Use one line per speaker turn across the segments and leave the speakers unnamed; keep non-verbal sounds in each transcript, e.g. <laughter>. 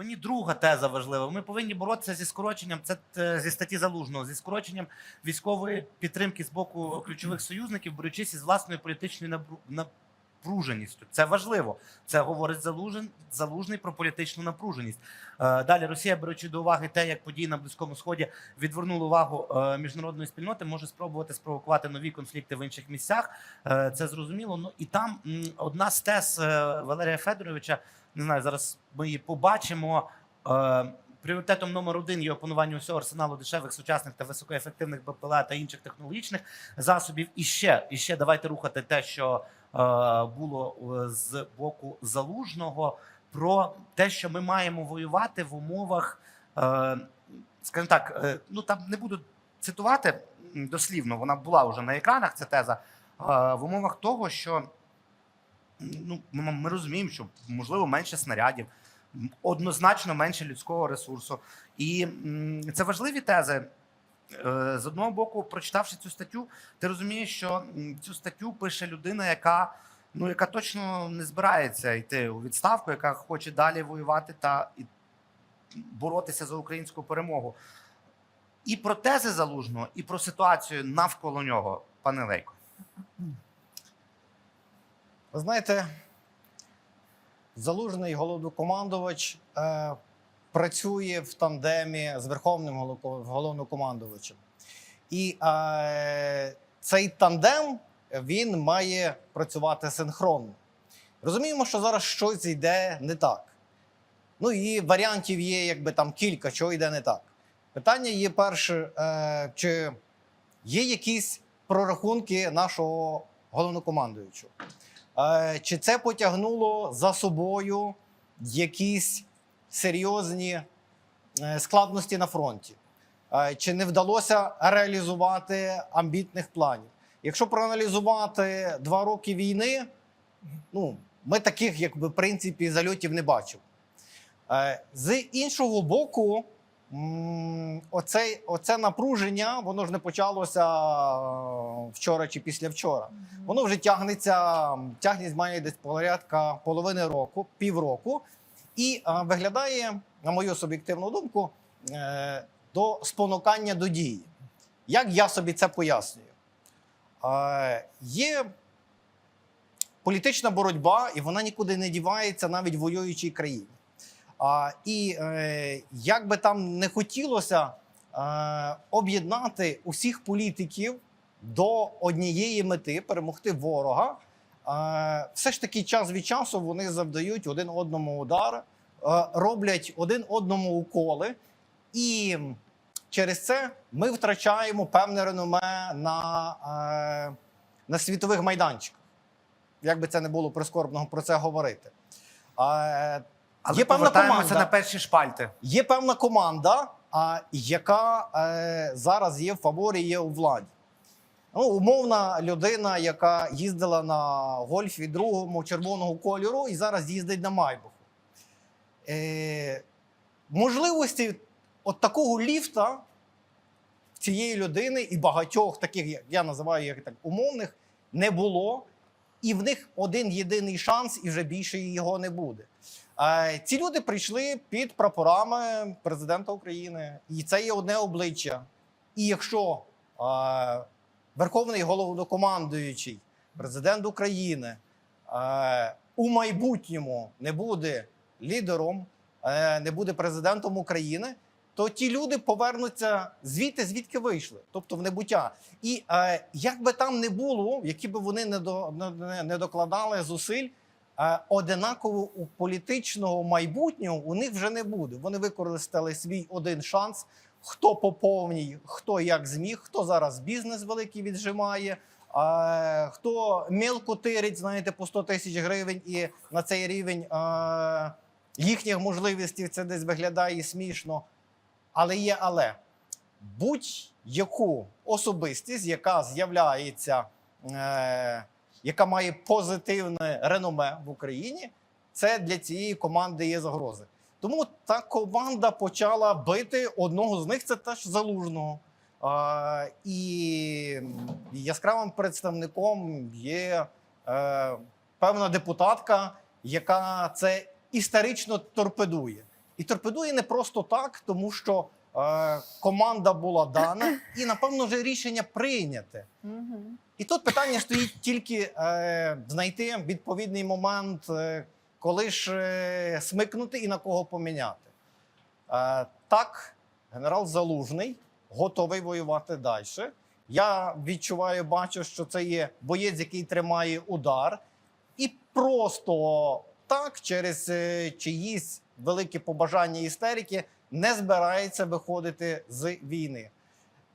мені друга теза важлива. Ми повинні боротися зі скороченням. Це е, зі статті залужного, зі скороченням військової підтримки з боку ключових союзників, борючись із власною політичною напруженістю. Це важливо. Це говорить залужен залужний про політичну напруженість. Е, Далі Росія, беручи до уваги те, як події на близькому сході відвернули увагу е, міжнародної спільноти, може спробувати спровокувати нові конфлікти в інших місцях. Е, Це зрозуміло. Ну і там одна з тез Валерія Федоровича. Не знаю, зараз ми її побачимо. Пріоритетом номер один є опанування усього арсеналу дешевих, сучасних та високоефективних БПЛА та інших технологічних засобів. І ще, і ще давайте рухати те, що було е, з боку залужного, про те, що ми маємо воювати в умовах, е, скажімо так, е, ну там не буду цитувати дослівно, вона була вже на екранах. Ця теза е, в умовах того, що ну, ми розуміємо, що можливо менше снарядів, однозначно менше людського ресурсу. І це важливі тези. Е, З одного боку, прочитавши цю статтю, ти розумієш, що цю статтю пише людина, яка ну яка точно не збирається йти у відставку, яка хоче далі воювати та боротися за українську перемогу. І про тези залужного, і про ситуацію навколо нього, пане Лейко.
Ви знаєте, залужний головнокомандувач е, працює в тандемі з верховним головнокомандувачем. І е, цей тандем він має працювати синхронно. Розуміємо, що зараз щось йде не так. Ну і варіантів є якби там кілька, чого йде не так. Питання є перше, е, чи є якісь прорахунки нашого головнокомандуючого? Е, Чи це потягнуло за собою якісь серйозні е, складності на фронті? Е, Чи не вдалося реалізувати амбітних планів? Якщо проаналізувати два роки війни, ну, ми таких, якби, в принципі, зальотів не бачимо. Е, З іншого боку, оце, оце напруження, воно ж не почалося вчора чи післявчора. Воно вже тягнеться, тягність має десь порядка половини року, півроку, і виглядає, на мою суб'єктивну думку, е, до спонукання до дії. Як я собі це пояснюю? Є політична боротьба, і вона нікуди не дівається навіть воюючій країні. І е, як би там не хотілося е, об'єднати усіх політиків до однієї мети перемогти ворога, все ж таки час від часу вони завдають один одному удар, е, роблять один одному уколи, і через це ми втрачаємо певне реноме на, е, на світових майданчиках. Як би це не було прискорбно про це говорити. Е,
Але
Є певна команда.
на перші шпальти.
Є певна команда, а, яка е, зараз є в фаворі, є у владі. Ну, умовна людина, яка їздила на гольфі другому червоного кольору і зараз їздить на Майбаху. Е, можливості от такого ліфта цієї людини і багатьох таких, я називаю їх так, умовних, не було. І в них один єдиний шанс, і вже більше його не буде. Е, Ці люди прийшли під прапорами президента України, і це є одне обличчя. І якщо е, Верховний головнокомандуючий, президент України е, у майбутньому не буде лідером, е, не буде президентом України, то ті люди повернуться звідти, звідки вийшли, тобто в небуття. І е, як би там не було, які би вони не, до, не, не докладали зусиль, одинаково у політичного майбутнього у них вже не буде. Вони використали свій один шанс. Хто по повній, хто як зміг, хто зараз бізнес великий віджимає, е, хто мілко тирить, знаєте, по 100 тисяч гривень, і на цей рівень е, їхніх можливостей це десь виглядає смішно. Але є але будь-яку особистість, яка з'являється, е, яка має позитивне реноме в Україні, це для цієї команди є загрози. Тому та команда почала бити одного з них, це теж залужного. Е, і яскравим представником є е, певна депутатка, яка це історично торпедує. І торпедує не просто так, тому що е, команда була дана, <coughs> і напевно вже рішення прийняте. І тут питання стоїть тільки е, знайти відповідний момент, е, коли ж е, смикнути і на кого поміняти. Е, так, генерал Залужний готовий воювати далі. Я відчуваю, бачу, що це є боєць, який тримає удар, і просто так, через е, чиїсь великі побажання істерики, не збирається виходити з війни.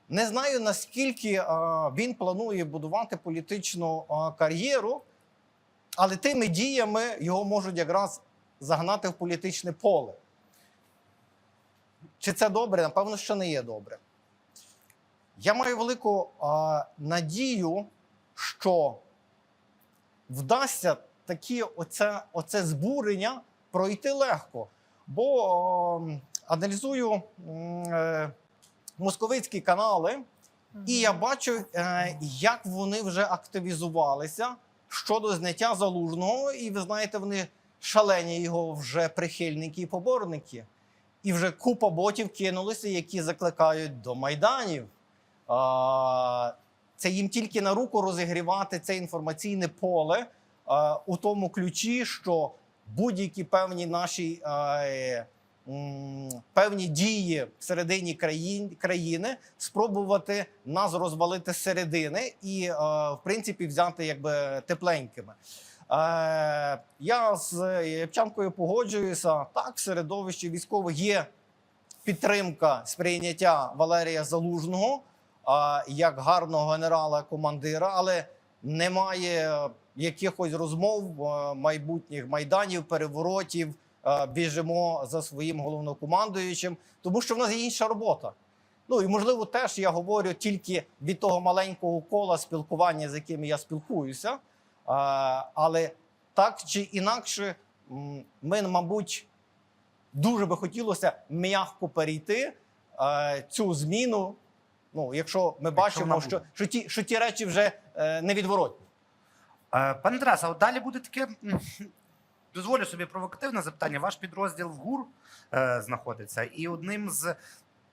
Не знаю наскільки він планує будувати політичну кар'єру, але тими діями його можуть якраз загнати в політичне поле. Чи це добре? Напевно, що не є добре. Я маю велику а, надію, що вдасться такі оце, оце збурення пройти легко. Бо м, аналізую е, московицькі канали, і я бачу, е, як вони вже активізувалися щодо зняття залужного. І ви знаєте, вони шалені його вже прихильники і поборники. І вже купа ботів кинулися, які закликають до майданів. Це їм тільки на руку розігрівати це інформаційне поле у тому ключі, що будь-які певні наші е, певні дії всередині країн, країни спробувати нас розвалити зсередини і, е, в принципі, взяти якби тепленькими. Е, я з Євчанкою погоджуюся. Так, в середовищі військових є підтримка сприйняття Валерія Залужного як гарного генерала-командира, але немає якихось розмов, е, майбутніх майданів, переворотів. Е, Біжимо за своїм головнокомандуючим, тому що в нас є інша робота. Ну і можливо, теж я говорю тільки від того маленького кола спілкування, з яким я спілкуюся. Але так чи інакше, ми, мабуть, дуже би хотілося м'яко перейти е, цю зміну. Ну, якщо ми бачимо,
вона
що, що, ті, що ті речі вже е, невідворотні.
Е, Пане Тарас, а от далі буде таке. Дозволю собі провокативне запитання. Ваш підрозділ в ГУР е, знаходиться, і одним з.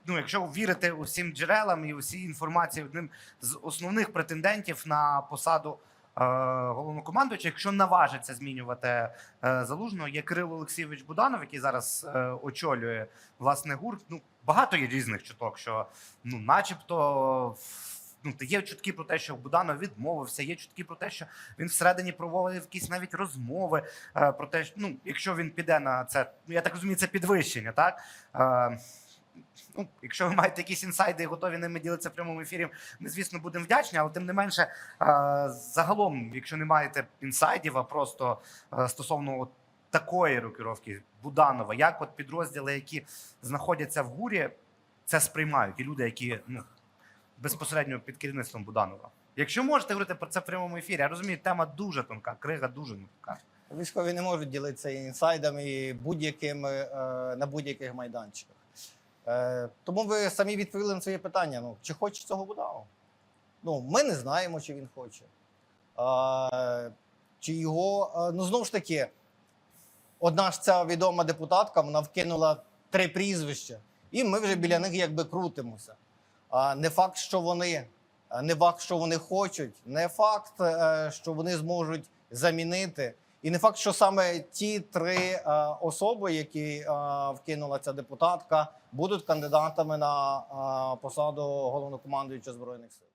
Ну, якщо вірити усім джерелам і усій інформації, одним з основних претендентів на посаду е, головнокомандуюча, якщо наважиться змінювати е, залужного, є Кирило Олексійович Буданов, який зараз е, очолює власне ГУР. Ну, багато є різних чуток, що ну, начебто. Ну, є чутки про те, що Буданов відмовився, є чутки про те, що він всередині проводив якісь навіть розмови е, про те, що ну, якщо він піде на це, ну я так розумію, це підвищення, так? Е, ну, якщо ви маєте якісь інсайди і готові ними ділитися в прямому ефірі, ми, звісно, будемо вдячні, але тим не менше, е, загалом, якщо не маєте інсайдів, а просто е, стосовно от такої рокіровки Буданова, як от підрозділи, які знаходяться в гурі, це сприймають, і люди, які ну, безпосередньо під керівництвом Буданова. Якщо можете говорити про це в прямому ефірі, я розумію, тема дуже тонка, крига дуже тонка.
Військові не можуть ділитися інсайдами будь-якими е, на будь-яких майданчиках. Е, тому ви самі відповіли на своє питання: ну, чи хоче цього Буданов? Ну, ми не знаємо, чи він хоче. Чи його, ну знову ж таки, одна ж ця відома депутатка, вона вкинула три прізвища, і ми вже біля них якби крутимося. Не факт, що вони, не факт, що вони хочуть, не факт, е, що вони зможуть замінити. І не факт, що саме ті три е, особи, які е, вкинула ця депутатка, будуть кандидатами на посаду головнокомандуючого збройних сил.